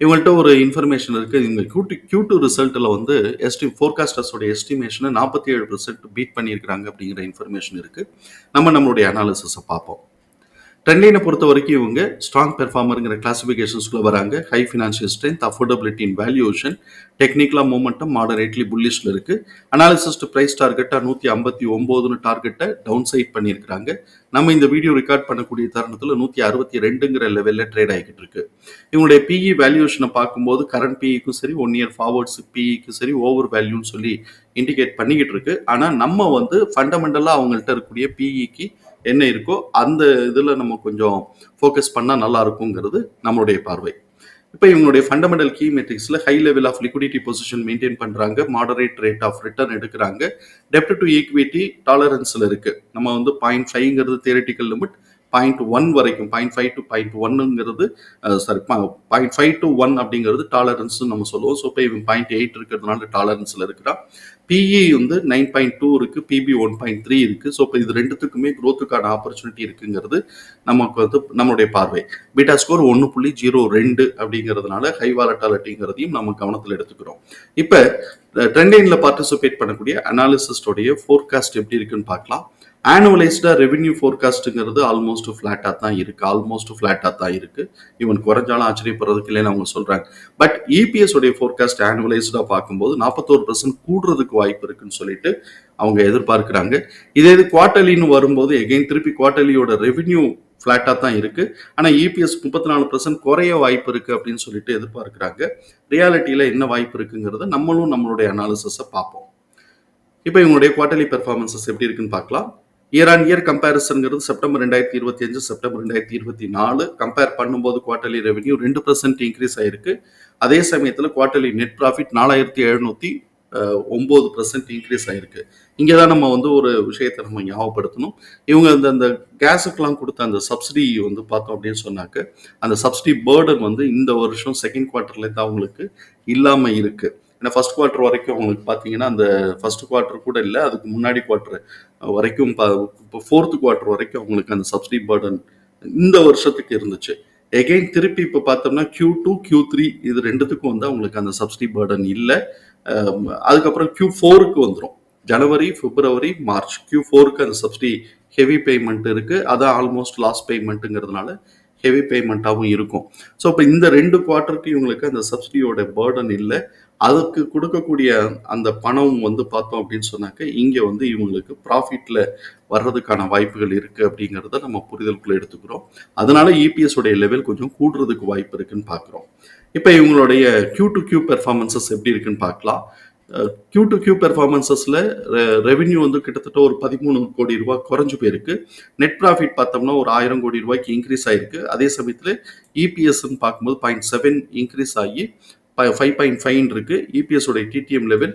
இவங்கள்ட்ட ஒரு இன்ஃபர்மேஷன் இருக்குது இவங்க Q2 Q2 டூ ரிசல்ட்டில் வந்து எஸ்டி ஃபோர்காஸ்டர்ஸோட எஸ்டிமேஷனை நாற்பத்தி ஏழு பர்சன்ட் பீட் பண்ணியிருக்கிறாங்க அப்படிங்கிற இன்ஃபர்மேஷன் இருக்குது நம்ம நம்மளுடைய அனாலிசிஸை பார்ப்போம். ட்ரெண்ட்லைனை பொறுத்த வரைக்கும் இவங்க ஸ்ட்ராங் பெர்ஃபார்மருங்கிற கிளாசிஃபிகேஷன்ஸ்குள்ளே வராங்க. High financial strength affordability in valuation டெக்னிக்கலாக மூமெண்டம் மாடரேட்லி புல்லிஷில் இருக்குது அனாலிசிஸ்ட் ப்ரைஸ் டார்கெட்டாக நூற்றி ஐம்பத்தி ஒம்போதுன்னு டார்கெட்டை டவுன் சைட் பண்ணியிருக்கிறாங்க. நம்ம இந்த வீடியோ ரெக்கார்ட் பண்ணக்கூடிய தருணத்தில் நூற்றி அறுபத்தி ரெண்டுங்கிற லெவலில் ட்ரேட் ஆகிக்கிட்டு இருக்கு. இவங்களுடைய பிஇ வேல்யூஷனை பார்க்கும்போது கரண்ட் பிஇக்கும் சரி ஒன் இயர் ஃபார்வர்ட்ஸ் பிஇக்கும் சரி ஓவர் வேல்யூன்னு சொல்லி இண்டிகேட் பண்ணிக்கிட்டு இருக்கு. ஆனால் நம்ம வந்து ஃபண்டமெண்டலாக அவங்கள்ட்ட இருக்கக்கூடிய பிஇக்கு என்ன இருக்கோ அந்த இதில் நம்ம கொஞ்சம் ஃபோக்கஸ் பண்ணால் நல்லா இருக்குங்கிறது நம்மளுடைய பார்வை. இப்போ இவங்களுடைய fundamental key மெட்ரிக்ஸில் high level of liquidity position maintain பண்ணுறாங்க மாடரேட் ரேட் ஆஃப் ரிட்டர்ன் எடுக்கிறாங்க. டெப்ட் டு ஈக்விட்டி டாலரன்ஸில் இருக்குது நம்ம வந்து பாயிண்ட் ஃபைவ்ங்கிறது தியரட்டிக்கல் லிமிட் பாயிண்ட் ஒன் வரைக்கும் point five to point ஒன்னுங்கிறது sorry point five to one அப்படிங்கிறது டாலரன்ஸ் நம்ம சொல்லுவோம். ஸோ இப்போ இவன் பாயிண்ட் எயிட் இருக்கிறதுனால டாலரன்ஸில் இருக்கிறான். பிஇ வந்து நைன் பாயிண்ட் டூ இருக்கு பிபி ஒன் பாயிண்ட் த்ரீ இருக்கு. ஸோ இப்போ இது ரெண்டுத்துக்குமே க்ரோத்துக்கான ஆப்பர்ச்சுனிட்டி இருக்குங்கிறது நமக்கு வந்து நம்மளுடைய பார்வை. பீட்டா ஸ்கோர் ஒன்று புள்ளி ஜீரோ ரெண்டு அப்படிங்கிறதுனால ஹை வாலட்டாலிட்டிங்கிறதையும் நம்ம கவனத்தில் எடுத்துக்கிறோம். இப்போ ட்ரெண்டைனில் பார்ட்டிசிபேட் பண்ணக்கூடிய அனாலிசிஸ்டோடைய ஃபோர்காஸ்ட் எப்படி இருக்குன்னு பார்க்கலாம். ஆனுவலைஸ்டாக ரெவென்யூ ஃபோர்காஸ்ட்டுங்கிறது ஆல்மோஸ்ட் ஃப்ளாட்டாக தான் இருக்குது ஆல்மோஸ்ட் ஃப்ளாட்டாக தான் இருக்குது ஈவன் குறைஞ்சாலும் ஆச்சரியப்படுறதுக்கு இல்லைன்னு அவங்க சொல்கிறாங்க பட் இபிஎஸ் உடைய ஃபோர்காஸ்ட் ஆனுவலைஸ்டாக பார்க்கும்போது நாற்பத்தோரு பர்சன்ட் கூடுறதுக்கு வாய்ப்பு இருக்குன்னு சொல்லிட்டு அவங்க எதிர்பார்க்குறாங்க. இதே இது குவார்ட்டர்லின்னு வரும்போது எகெயின் திருப்பி குவார்ட்டர்லியோட ரெவென்யூ ஃப்ளாட்டாக தான் இருக்குது ஆனால் இபிஎஸ் முப்பத்தி நாலு பர்சன்ட் குறைய வாய்ப்பு இருக்குது அப்படின்னு சொல்லிட்டு எதிர்பார்க்குறாங்க. ரியாலிட்டியில் என்ன வாய்ப்பு இருக்குங்கிறத நம்மளும் நம்மளுடைய அனாலிசஸை பார்ப்போம். இப்போ இவங்களுடைய குவார்ட்டர்லி பெர்ஃபார்மன்சஸ் எப்படி இருக்குன்னு பார்க்கலாம். இயர் ஆன் இயர் கம்பேரிசன்ங்கிறது செப்டம்பர் ரெண்டாயிரத்தி இருபத்தி அஞ்சு செப்டம்பர் ரெண்டாயிரத்தி இருபத்தி நாலு. கம்பேர் பண்ணும்போது குவார்ட்டர்லி ரெவென்யூ ரெண்டு பர்சன்ட் இன்க்ரீஸ் ஆயிருக்கு. அதே சமயத்தில் குவார்ட்டர்லி நெட் ப்ராஃபிட் நாலாயிரத்தி எழுநூற்றி ஒம்பது பர்சன்ட் இன்க்ரீஸ் ஆயிருக்கு. இங்கே தான் நம்ம வந்து ஒரு விஷயத்தை நம்ம ஞாபகப்படுத்தணும். இவங்க அந்த அந்த கேஸுக்கெலாம் கொடுத்த அந்த சப்சிடி வந்து பார்த்தோம் அப்படின்னு சொன்னாக்க அந்த சப்சிடி பேர்டன் வந்து இந்த வருஷம் செகண்ட் குவார்ட்டர்லேருந்து அவங்களுக்கு இல்லாமல் இருக்குது ஏன்னா ஃபர்ஸ்ட் குவார்ட்டர் வரைக்கும் அவங்களுக்கு பார்த்தீங்கன்னா அந்த ஃபர்ஸ்ட் குவார்ட்டர் கூட இல்லை அதுக்கு முன்னாடி குவார்ட்டர் வரைக்கும் இப்போ ஃபோர்த்து குவார்ட்டர் வரைக்கும் அவங்களுக்கு அந்த சப்சிடி பேர்டன் இந்த வருஷத்துக்கு இருந்துச்சு. எகைன் திருப்பி இப்போ பார்த்தோம்னா கியூ டூ கியூ த்ரீ இது ரெண்டுத்துக்கும் வந்து அவங்களுக்கு அந்த சப்சிடி பேர்டன் இல்லை. அதுக்கப்புறம் கியூ ஃபோருக்கு வந்துடும் ஜனவரி பிப்ரவரி மார்ச் கியூ ஃபோருக்கு அந்த சப்சிடி ஹெவி பேமெண்ட் இருக்குது அதான் ஆல்மோஸ்ட் லாஸ்ட் பேமெண்ட்டுங்கிறதுனால ஹெவி பேமெண்ட்டாகவும் இருக்கும். ஸோ இப்போ இந்த ரெண்டு குவார்ட்டருக்கு இவங்களுக்கு அந்த சப்சிடியோட பேர்டன் இல்லை. அதுக்கு கொடுக்கக்கூடிய அந்த பணம் வந்து பார்த்தோம் அப்படின்னு சொன்னாக்க இங்கே வந்து இவங்களுக்கு ப்ராஃபிட்டில் வர்றதுக்கான வாய்ப்புகள் இருக்குது அப்படிங்கிறத நம்ம புரிதலுக்குள்ள எடுத்துக்கிறோம். அதனால இபிஎஸ் உடைய லெவல் கொஞ்சம் கூடுறதுக்கு வாய்ப்பு இருக்குன்னு பார்க்குறோம். இப்போ இவங்களுடைய கியூ டு கியூ பெர்ஃபார்மன்சஸ் எப்படி இருக்குன்னு பார்க்கலாம். கியூ டு கியூ பெர்ஃபார்மன்சஸில் ரெவென்யூ வந்து கிட்டத்தட்ட ஒரு பதிமூணு கோடி ரூபாய் குறைஞ்சு போயிருக்கு. நெட் ப்ராஃபிட் பார்த்தோம்னா ஒரு ஆயிரம் கோடி ரூபாய்க்கு இன்க்ரீஸ் ஆயிருக்கு. அதே சமயத்தில் இபிஎஸ்ன்னு பார்க்கும்போது பாயிண்ட் செவன் இன்க்ரீஸ் ஆகி ஃபைவ் பாயிண்ட் ஃபைவ் இருக்கு. இபிஎஸ் உடைய டிடிஎம் லெவல்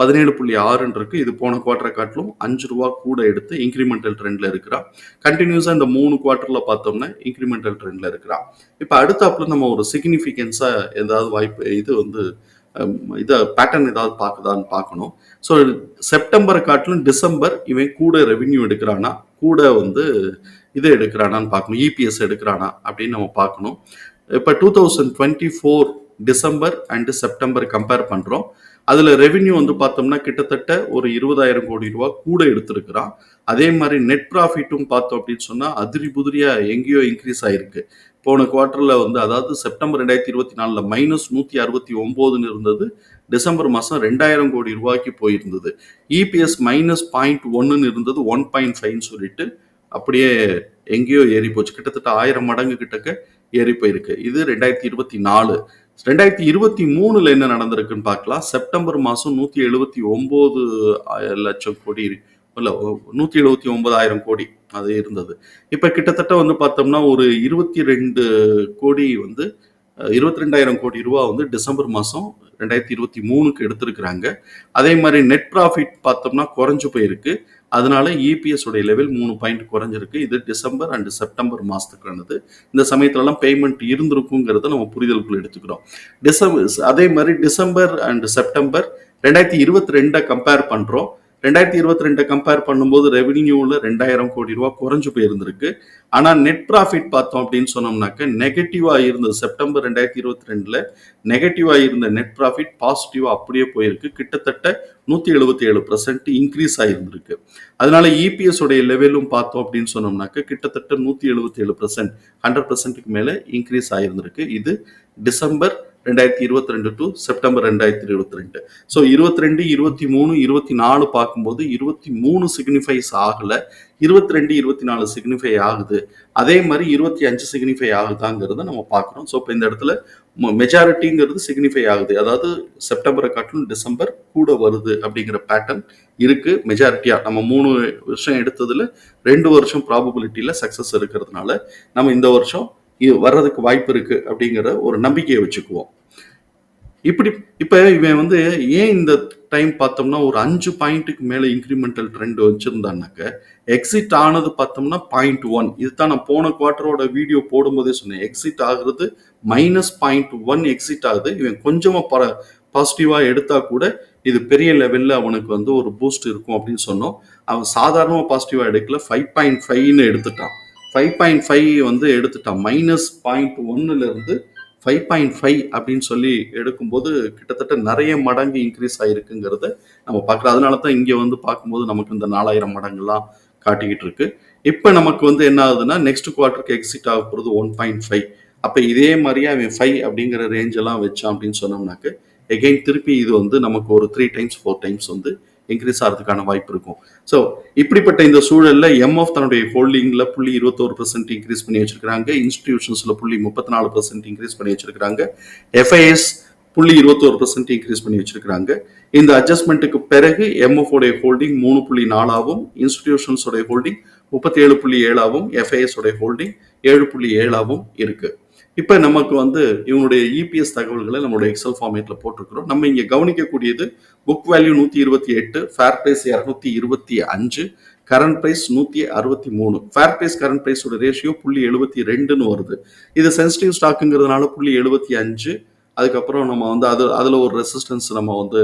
பதினேழு புள்ளி ஆறுன்னு இருக்குது இது போன குவார்ட்டரை காட்டிலும் அஞ்சு ரூபா கூட எடுத்து இன்க்ரிமெண்டல் ட்ரெண்டில் இருக்கிறா. கண்டினியூஸாக இந்த மூணு குவார்ட்டரில் பார்த்தோம்னா இன்க்ரிமெண்டல் ட்ரெண்ட்ல இருக்கிறா. இப்போ அடுத்தாப்புல நம்ம ஒரு சிக்னிஃபிகன்ஸாக ஏதாவது வாய்ப்பு இது வந்து இதை பேட்டர்ன் ஏதாவது பார்க்குதான்னு பார்க்கணும். ஸோ செப்டம்பரை காட்டிலும் டிசம்பர் இவன் கூட ரெவின்யூ எடுக்கிறானா கூட வந்து இது எடுக்கிறானான்னு பார்க்கணும். இபிஎஸ் எடுக்கிறானா அப்படின்னு நம்ம பார்க்கணும். இப்போ two thousand twenty four December and September compare பண்ணுறோம் அதில் ரெவென்யூ வந்து பார்த்தோம்னா கிட்டத்தட்ட ஒரு இருபதாயிரம் கோடி ரூபா கூட எடுத்திருக்கிறான். அதே மாதிரி நெட் ப்ராஃபிட்டும் பார்த்தோம் அப்படின்னு சொன்னால் அதிரி புதிரியாக எங்கேயோ இன்க்ரீஸ் ஆயிருக்கு. போன குவார்ட்டரில் வந்து அதாவது செப்டம்பர் ரெண்டாயிரத்தி இருபத்தி நாலில் மைனஸ் நூற்றி அறுபத்தி ஒம்போதுன்னு இருந்தது. டிசம்பர் மாதம் ரெண்டாயிரம் கோடி ரூபாய்க்கு போயிருந்தது. இபிஎஸ் மைனஸ் பாயிண்ட் ஒன்றுன்னு இருந்தது ஒன் பாயிண்ட் ஃபைவ்னு சொல்லிட்டு அப்படியே எங்கேயோ ஏறி போச்சு கிட்டத்தட்ட ஆயிரம் மடங்கு கிட்டக்க ஏறி போயிருக்கு இது ரெண்டாயிரத்தி இருபத்தி நாலு. ரெண்டாயிரத்தி இருபத்தி மூணுல என்ன நடந்திருக்குன்னு பார்க்கலாம். செப்டம்பர் மாதம் நூற்றி எழுபத்தி ஒம்பது லட்சம் கோடி இல்லை நூற்றி எழுபத்தி ஒன்பதாயிரம் கோடி அது இருந்தது. இப்போ கிட்டத்தட்ட வந்து பார்த்தோம்னா ஒரு இருபத்தி ரெண்டு கோடி வந்து இருபத்தி ரெண்டாயிரம் கோடி ரூபா வந்து டிசம்பர் மாதம் ரெண்டாயிரத்தி இருபத்தி மூணுக்கு எடுத்திருக்கிறாங்க. அதே மாதிரி நெட் ப்ராஃபிட் பார்த்தோம்னா குறைஞ்சு போயிருக்கு. அதனால இபிஎஸ் உடைய லெவல் மூணு பாயிண்ட் குறைஞ்சிருக்கு. இது டிசம்பர் அண்ட் செப்டம்பர் மாதத்துக்கானது இந்த சமயத்துலலாம் பேமெண்ட் இருந்திருக்குங்கிறத நம்ம புரிதலுக்குள்ள எடுத்துக்கிறோம். டிசம்பர் அதே மாதிரி டிசம்பர் அண்ட் செப்டம்பர் ரெண்டாயிரத்தி இருபத்தி ரெண்டை கம்பேர் பண்ணுறோம் ரெண்டாயிரத்தி இருபத்தி ரெண்டை கம்பேர் பண்ணும்போது ரெவென்யூவில் ரெண்டாயிரம் கோடி ரூபா குறைஞ்சு போயிருந்திருக்கு. ஆனால் நெட் ப்ராஃபிட் பார்த்தோம் அப்படின்னு சொன்னோம்னாக்க நெகட்டிவாக இருந்தது. செப்டம்பர் ரெண்டாயிரத்தி இருபத்தி ரெண்டில் நெகட்டிவாக இருந்த நெட் ப்ராஃபிட் பாசிட்டிவாக அப்படியே போயிருக்கு. கிட்டத்தட்ட நூற்றி எழுபத்தி ஏழு பர்சன்ட் இன்க்ரீஸ் ஆகியிருந்திருக்கு அதனால இபிஎஸ் உடைய லெவலும் பார்த்தோம் அப்படின்னு சொன்னோம்னாக்க கிட்டத்தட்ட நூற்றி எழுபத்தி ஏழு பர்சன்ட் ஹண்ட்ரட் பர்சன்ட்டுக்கு மேலே இன்க்ரீஸ் ஆயிருந்திருக்கு. இது டிசம்பர் ரெண்டாயிரத்தி இருபத்தி ரெண்டு டு செப்டம்பர் ரெண்டாயிரத்தி இருபத்தி ரெண்டு. ஸோ இருபத்தி ரெண்டு இருபத்தி மூணு இருபத்தி நாலு பார்க்கும்போது இருபத்தி மூணு சிக்னிஃபைஸ் ஆகலை. இருபத்தி ரெண்டு இருபத்தி நாலு சிக்னிஃபை ஆகுது. அதே மாதிரி இருபத்தி அஞ்சு சிக்னிஃபை ஆகுதாங்கிறத நம்ம பார்க்குறோம். ஸோ இப்போ இந்த இடத்துல மெஜாரிட்டிங்கிறது சிக்னிஃபை ஆகுது. அதாவது செப்டம்பரை காட்டிலும் டிசம்பர் கூட வருது அப்படிங்கிற பேட்டர்ன் இருக்கு. மெஜாரிட்டியாக நம்ம மூணு வருஷம் எடுத்ததுல ரெண்டு வருஷம் ப்ராபபிலிட்டியில் சக்ஸஸ் இருக்கிறதுனால நம்ம இந்த வருஷம் வர்றதுக்கு வாய்ப்பு இருக்கு அப்படிங்கிற ஒரு நம்பிக்கையை வச்சுக்குவோம். இப்படி இப்போ இவன் வந்து ஏன் இந்த டைம் பார்த்தோம்னா ஒரு அஞ்சு பாயிண்ட்டுக்கு மேலே இன்க்ரிமெண்டல் ட்ரெண்ட் வச்சுருந்தானாக்க எக்ஸிட் ஆனது பார்த்தோம்னா பாயிண்ட் ஒன் இதுதான் நான் போன குவார்ட்டரோட வீடியோ போடும்போதே சொன்னேன். எக்ஸிட் ஆகுறது மைனஸ் பாயிண்ட் ஒன் எக்ஸிட் ஆகுது. இவன் கொஞ்சமாக ப பாசிட்டிவாக எடுத்தால் கூட இது பெரிய லெவலில் அவனுக்கு வந்து ஒரு பூஸ்ட் இருக்கும் அப்படின்னு சொன்னோம். அவன் சாதாரணமாக பாசிட்டிவாக எடுக்கல. ஃபைவ் பாயிண்ட் ஃபைவ்னு எடுத்துட்டான். ஃபைவ் பாயிண்ட் ஃபைவ் வந்து எடுத்துட்டான். மைனஸ் பாயிண்ட் ஒன்னுலேருந்து ஃபைவ் பாயிண்ட் ஃபைவ் அப்படின்னு சொல்லி எடுக்கும்போது கிட்டத்தட்ட நிறைய மடங்கு இன்க்ரீஸ் ஆகிருக்குங்கிறத நம்ம பார்க்குறோம். அதனால தான் இங்கே வந்து பார்க்கும்போது நமக்கு இந்த நாலாயிரம் மடங்குலாம் காட்டிக்கிட்டு இருக்கு. இப்போ நமக்கு வந்து என்ன ஆகுதுன்னா நெக்ஸ்ட் குவார்ட்டருக்கு எக்ஸிட் ஆக போகிறது ஒன் பாயிண்ட் ஃபைவ் அப்போ இதே மாதிரியே அவன் ஃபைவ் அப்படிங்கிற ரேஞ்செல்லாம் வச்சான் அப்படின்னு சொன்னோம்னாக்க எகெயின் திருப்பி இது வந்து நமக்கு ஒரு த்ரீ டைம்ஸ் ஃபோர் டைம்ஸ் வந்து இன்க்ரீஸ் ஆகிறதுக்கான வாய்ப்பு இருக்கும். ஸோ இப்படிப்பட்ட இந்த சூழலில் எம்எஃப் தன்னுடைய ஹோல்டிங்கில் புள்ளி இருபத்தோரு பர்சன்ட் இன்க்ரீஸ் பண்ணி வச்சிருக்கிறாங்க. இன்ஸ்டிடியூஷன்ஸில் புள்ளி முப்பத்தி நாலு பர்சன்ட் இன்க்ரீஸ் பண்ணி வச்சிருக்கிறாங்க. எஃப்ஐஎஸ் புள்ளி இருபத்தோரு பர்சன்ட் இன்க்ரீஸ் பண்ணி வச்சிருக்கிறாங்க. இந்த அட்ஜஸ்ட்மெண்ட்டுக்கு பிறகு எம்எஃப் உடைய ஹோல்டிங் மூணு புள்ளி நாலாவும் இன்ஸ்டிடியூஷன்ஸோடைய ஹோல்டிங் முப்பத்தி ஏழு புள்ளி ஏழாவும் எஃப்ஐஎஸ் உடைய ஹோல்டிங் ஏழு புள்ளி ஏழாவும் இருக்குது இப்போ நமக்கு வந்து இவனுடைய இபிஎஸ் தகவல்களை நம்மளுடைய எக்ஸல் ஃபார்மேட்டில் போட்டிருக்கிறோம். நம்ம இங்கே கவனிக்கக்கூடியது புக் வேல்யூ நூற்றி இருபத்தி எட்டு ஃபேர் ப்ரைஸ் இரநூத்தி இருபத்தி அஞ்சு கரண்ட் ப்ரைஸ் நூற்றி அறுபத்தி மூணு. ஃபேர் ப்ரைஸ் கரண்ட் ப்ரைஸோட ரேஷியோ புள்ளி எழுபத்தி ரெண்டுன்னு வருது. இது சென்சிட்டிவ் ஸ்டாக்குங்கிறதுனால புள்ளி எழுபத்தி அஞ்சு அதுக்கப்புறம் நம்ம வந்து அது அதில் ஒரு ரெசிஸ்டன்ஸ் நம்ம வந்து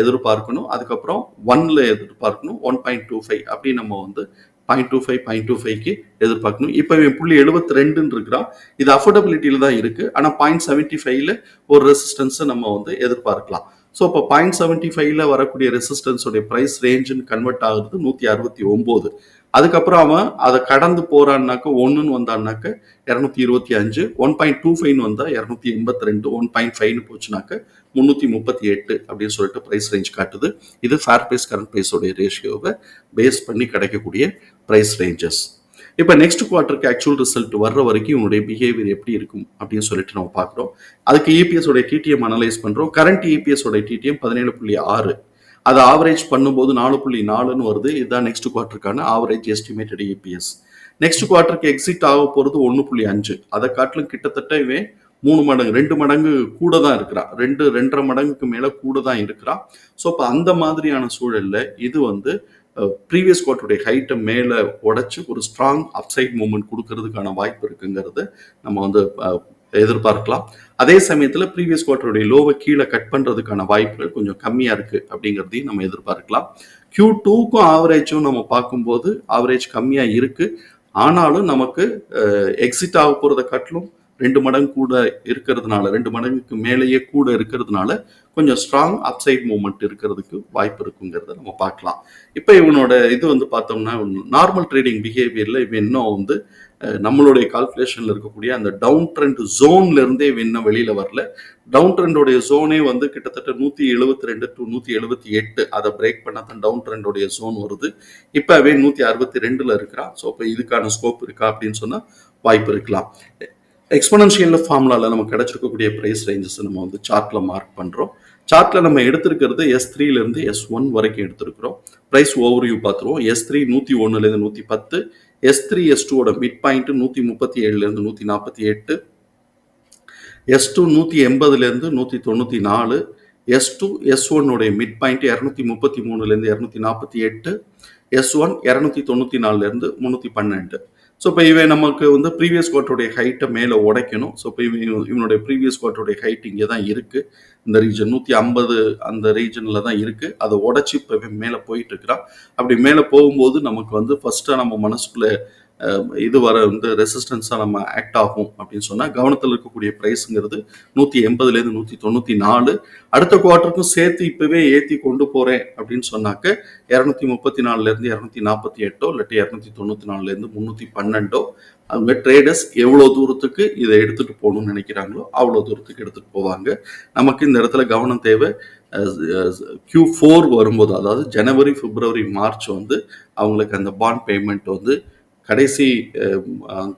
எதிர்பார்க்கணும். அதுக்கப்புறம் ஒன்ல எதிர்பார்க்கணும் ஒன் பாயிண்ட் டூ ஃபைவ் அப்படி நம்ம வந்து point two five point two ஃபைவ்க்கு எதிர்பார்க்கணும். இப்போ இவன் புள்ளி எழுபத்தி ரெண்டுன்னு இருக்கிறான். இது அஃபோர்டபிலிட்டியில் தான் இருக்குது ஆனால் பாயிண்ட் செவன்ட்டி ஃபைவ்ல ஒரு ரெசிஸ்டன்ஸை நம்ம வந்து எதிர்பார்க்கலாம். ஸோ இப்போ பாயிண்ட் செவன்ட்டி ஃபைவ்ல வரக்கூடிய ரெசிஸ்டன்ஸோடைய ப்ரைஸ் ரேஞ்சுன்னு கன்வெர்ட் ஆகுறது நூற்றி அறுபத்தி ஒம்பது. அதுக்கப்புறம் அவன் அதை கடந்து போறான்னாக்க ஒன்றுன்னு வந்தான்னாக்க இரநூத்தி இருபத்தி அஞ்சு ஒன் பாயிண்ட் டூ ஃபைவ்னு வந்தால் இரநூத்தி எண்பத்தி ரெண்டு ஒன் பாயிண்ட் ஃபைவ்னு போச்சுனாக்க முந்நூற்றி முப்பத்தி எட்டு அப்படின்னு சொல்லிட்டு ப்ரைஸ் ரேஞ்ச் காட்டுது. இது ஃபேர் ப்ரைஸ் கரண்ட் ப்ரைஸோடைய ரேஷியோவை பேஸ் பண்ணி கிடைக்கக்கூடிய ப்ரைஸ் ரேஞ்சஸ் இப்போ நெக்ஸ்ட் குவார்ட்டருக்கு ஆக்சுவல் ரிசல்ட் வர்ற வரைக்கும் இவனுடைய பிஹேவியர் எப்படி இருக்கும் அப்படின்னு சொல்லிட்டு நம்ம பார்க்குறோம். அதுக்கு இபிஎஸ் உடைய டிடிஎம் அனலைஸ் பண்ணுறோம் கரண்ட் இபிஎஸ் உடைய டிடிஎம் பதினேழு புள்ளி ஆறு அதை ஆவரேஜ் பண்ணும்போது நாலு புள்ளி நாலுன்னு வருது. இதுதான் நெக்ஸ்ட் குவார்ட்டருக்கான ஆவரேஜ் எஸ்டிமேட்டட் இபிஎஸ் நெக்ஸ்ட் குவார்ட்டருக்கு எக்ஸிட் ஆக போகிறது ஒன்று புள்ளி அஞ்சு. அதை காட்டிலும் கிட்டத்தட்ட இவன் மூணு மடங்கு ரெண்டு மடங்கு கூட தான் இருக்கிறான் ரெண்டு ரெண்டரை மடங்குக்கு மேலே கூட தான் இருக்கிறா. ஸோ இப்போ அந்த மாதிரியான சூழலில் இது வந்து ப்ரீவியஸ் குவார்ட்டருடைய ஹைட்டை மேலே உடச்சி ஒரு ஸ்ட்ராங் அப்சைட் மூமெண்ட் கொடுக்கறதுக்கான வாய்ப்பு இருக்குங்கிறது நம்ம வந்து எதிர்பார்க்கலாம். அதே சமயத்தில் ப்ரீவியஸ் குவார்ட்டருடைய லோவை கீழே கட் பண்ணுறதுக்கான வாய்ப்புகள் கொஞ்சம் கம்மியாக இருக்குது அப்படிங்கிறதையும் நம்ம எதிர்பார்க்கலாம். கியூ டூக்கும் ஆவரேஜும் நம்ம பார்க்கும்போது ஆவரேஜ் கம்மியாக இருக்குது ஆனாலும் நமக்கு எக்ஸிட் ஆக போகிறத காட்டிலும் ரெண்டு மடங்கு கூட இருக்கிறதுனால ரெண்டு மடங்குக்கு மேலேயே கூட இருக்கிறதுனால கொஞ்சம் ஸ்ட்ராங் அப்சைட் மூமெண்ட் இருக்கிறதுக்கு வாய்ப்பு இருக்குங்கிறத நம்ம பார்க்கலாம். இப்போ இவனோட இது வந்து பார்த்தோம்னா நார்மல் ட்ரேடிங் பிஹேவியரில் இவன் இன்னும் வந்து நம்மளுடைய கால்குலேஷனில் இருக்கக்கூடிய அந்த டவுன் ட்ரெண்ட் ஜோன்ல இருந்தே இன்னும் வெளியில வரல. டவுன் ட்ரெண்டோடைய ஜோனே வந்து கிட்டத்தட்ட நூற்றி எழுபத்தி ரெண்டு டு நூற்றி எழுபத்தி எட்டு. அதை பிரேக் பண்ணால் தான் டவுன் ட்ரெண்டோடைய ஜோன் வருது இப்போவே நூற்றி அறுபத்தி ரெண்டில் இருக்கிறான். ஸோ இப்போ இதுக்கான ஸ்கோப் இருக்கா அப்படின்னு சொன்னால் வாய்ப்பு இருக்கலாம். எக்ஸ்பனன்ஷியல் ஃபார்முலாவில் நம்ம கிடைச்சிருக்கக்கூடிய ப்ரைஸ் ரேஞ்சஸ் நம்ம வந்து சார்ட்டில் மார்க் பண்ணுறோம் சார்ட்டில் நம்ம எடுத்திருக்கிறது எஸ் த்ரீலேருந்து எஸ் ஒன் வரைக்கும் எடுத்திருக்கிறோம். ப்ரைஸ் ஓவர்வியூ பார்த்துருவோம். எஸ் த்ரீ நூற்றி ஒன்றுலேருந்து நூற்றி பத்து. எஸ் த்ரீ எஸ் டூவோட மிட் பாயிண்ட் நூற்றி முப்பத்தி ஏழுலேருந்து நூற்றி நாற்பத்தி எட்டு. எஸ் டூ நூற்றி எண்பதுலேருந்து நூற்றி தொண்ணூற்றி நாலு. எஸ் டூ எஸ் ஒன்னுடைய மிட் பாயிண்ட் இரநூத்தி முப்பத்தி மூணுலேருந்து இரநூத்தி நாற்பத்தி எட்டு. எஸ் ஒன் இரநூத்தி தொண்ணூற்றி நாலுலேருந்து முந்நூற்றி பன்னெண்டு. ஸோ இப்போ இவன் நமக்கு வந்து ப்ரீவியஸ் குவார்ட்டருடைய ஹைட்டை மேலே உடைக்கணும். ஸோ இப்போ இவன் இவனுடைய ப்ரீவியஸ் குவார்ட்டருடைய ஹைட் இங்கே தான் இருக்குது இந்த ரீஜன் நூற்றி ஐம்பது அந்த ரீஜனில் தான் இருக்குது அதை உடச்சி இப்போ இவன் மேலே போயிட்டு இருக்கிறான். அப்படி மேலே போகும்போது நமக்கு வந்து ஃபஸ்ட்டாக நம்ம மனசுக்குள்ளே இது வர வந்து ரெசிஸ்டன்ஸாக நம்ம ஆக்ட் ஆகும் அப்படின்னு சொன்னால் கவனத்தில் இருக்கக்கூடிய ப்ரைஸுங்கிறது நூற்றி எண்பதுலேருந்து நூற்றி தொண்ணூற்றி நாலு. அடுத்த குவார்ட்டருக்கும் சேர்த்து இப்போவே ஏற்றி கொண்டு போகிறேன் அப்படின்னு சொன்னாக்க இரநூத்தி முப்பத்தி நாலுலேருந்து இரநூத்தி நாற்பத்தி எட்டோ இல்லாட்டி இரநூத்தி தொண்ணூற்றி நாலுலேருந்து முந்நூற்றி பன்னெண்டோ அவங்க ட்ரேடர்ஸ் எவ்வளோ தூரத்துக்கு இதை எடுத்துகிட்டு போகணும்னு நினைக்கிறாங்களோ அவ்வளோ தூரத்துக்கு எடுத்துகிட்டு போவாங்க. நமக்கு இந்த இடத்துல கவனம் தேவை. கியூ ஃபோர் வரும்போது அதாவது ஜனவரி பிப்ரவரி மார்ச் வந்து அவங்களுக்கு அந்த பாண்ட் பேமெண்ட் வந்து கடைசி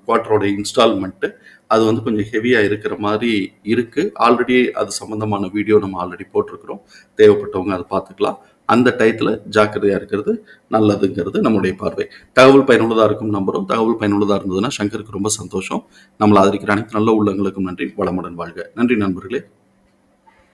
குவார்ட்டரோட இன்ஸ்டால்மெண்ட்டு அது வந்து கொஞ்சம் ஹெவியாக இருக்கிற மாதிரி இருக்குது ஆல்ரெடி அது சம்மந்தமான வீடியோ நம்ம ஆல்ரெடி போட்டிருக்கிறோம். தேவைப்பட்டவங்க அதை பார்த்துக்கலாம். அந்த டயத்தில் ஜாக்கிரதையாக இருக்கிறது நல்லதுங்கிறது நம்முடைய பார்வை. தகவல் பயனுள்ளதாக இருக்கும் நம்பரும் தகவல் பயனுள்ளதாக இருந்ததுன்னா சங்கருக்கு ரொம்ப சந்தோஷம். நம்மளை ஆதரிக்கிற அனைத்து நல்ல உள்ளங்களுக்கும் நன்றி. வளமுடன் வாழ்க. நன்றி நண்பர்களே.